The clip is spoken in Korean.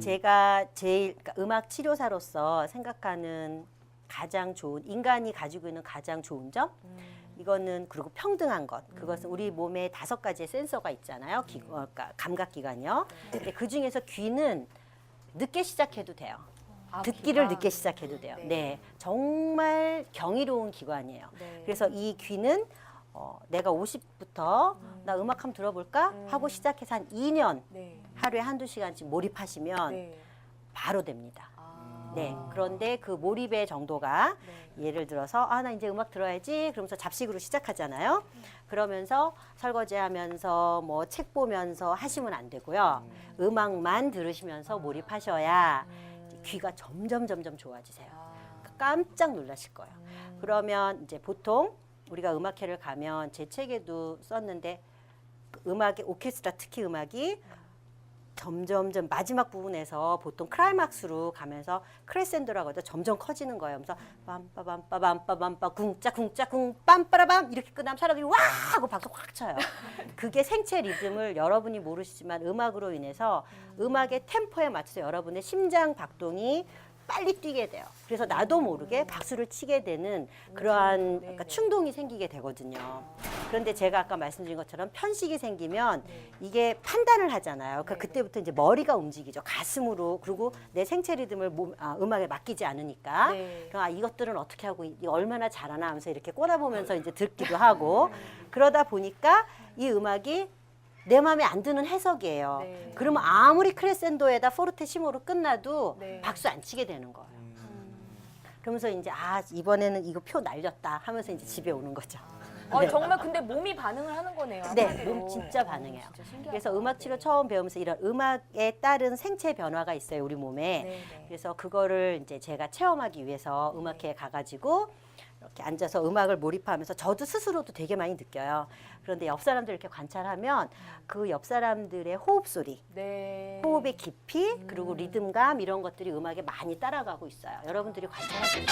제가 제일 그러니까 음악 치료사로서 생각하는 가장 좋은 인간이 가지고 있는 가장 좋은 점? 이거는 그리고 평등한 것. 그것은 우리 몸에 다섯 가지의 센서가 있잖아요. 기, 어, 그러니까 감각 기관이요. 근데 그 중에서 귀는 늦게 시작해도 돼요. 아, 듣기를 귀가? 늦게 시작해도 돼요. 네. 네. 정말 경이로운 기관이에요. 네. 그래서 이 귀는 어, 내가 50부터 나 음악 한번 들어볼까 하고 시작해서 한 2년 네. 하루에 한두 시간씩 몰입하시면 네. 바로 됩니다. 아. 네. 그런데 그 몰입의 정도가 네. 예를 들어서 아 나 이제 음악 들어야지 그러면서 잡식으로 시작하잖아요. 그러면서 설거지 하면서 뭐 책 보면서 하시면 안 되고요. 음 악만 들으시면서 몰입하셔야 귀가 점점 점점 좋아지세요. 아. 깜짝 놀라실 거예요. 그러면 이제 보통 우리가 음악회를 가면 제 책에도 썼는데 그 음악의 오케스트라 특히 음악이 점점점 마지막 부분에서 보통 클라이막스로 가면서 크레센도라고 하죠. 점점 커지는 거예요. 그래서 빰빠밤빠밤빠밤빠 궁짜 궁짜 궁 빰빠라밤 이렇게 끝나면 사람들이 와 하고 박수 확 쳐요. 그게 생체 리듬을 여러분이 모르시지만 음악으로 인해서 음악의 템포에 맞춰서 여러분의 심장 박동이 빨리 뛰게 돼요. 그래서 나도 모르게 박수를 치게 되는 그러한. 그러니까 충동이 생기게 되거든요. 그런데 제가 아까 말씀드린 것처럼 편식이 생기면 이게 판단을 하잖아요. 그러니까 그때부터 이제 머리가 움직이죠. 가슴으로 그리고 내 생체 리듬을 몸, 아, 음악에 맡기지 않으니까. 네. 그럼 아, 이것들은 어떻게 하고 이- 얼마나 잘하나 하면서 이렇게 꼬다보면서 이제 듣기도 하고 그러다 보니까 이 음악이 내 마음에 안 드는 해석이에요. 네. 그러면 아무리 크레센도에다 포르테시모로 끝나도 네. 박수 안 치게 되는 거예요. 그러면서 이제 아 이번에는 이거 표 날렸다 하면서 이제 집에 오는 거죠. 어, 네. 정말 근데 몸이 반응을 하는 거네요. 네, 한마디로. 몸 진짜 반응해요. 진짜 신기하다. 그래서 음악 치료 네. 처음 배우면서 이런 음악에 따른 생체 변화가 있어요 우리 몸에. 네, 네. 그래서 그거를 이제 제가 체험하기 위해서 음악회에 가가지고 이렇게 앉아서 음악을 몰입하면서 저도 스스로도 되게 많이 느껴요. 그런데 옆 사람들 이렇게 관찰하면 그 옆 사람들의 호흡 소리, 네. 호흡의 깊이 그리고 리듬감 이런 것들이 음악에 많이 따라가고 있어요. 여러분들이 관찰하세요.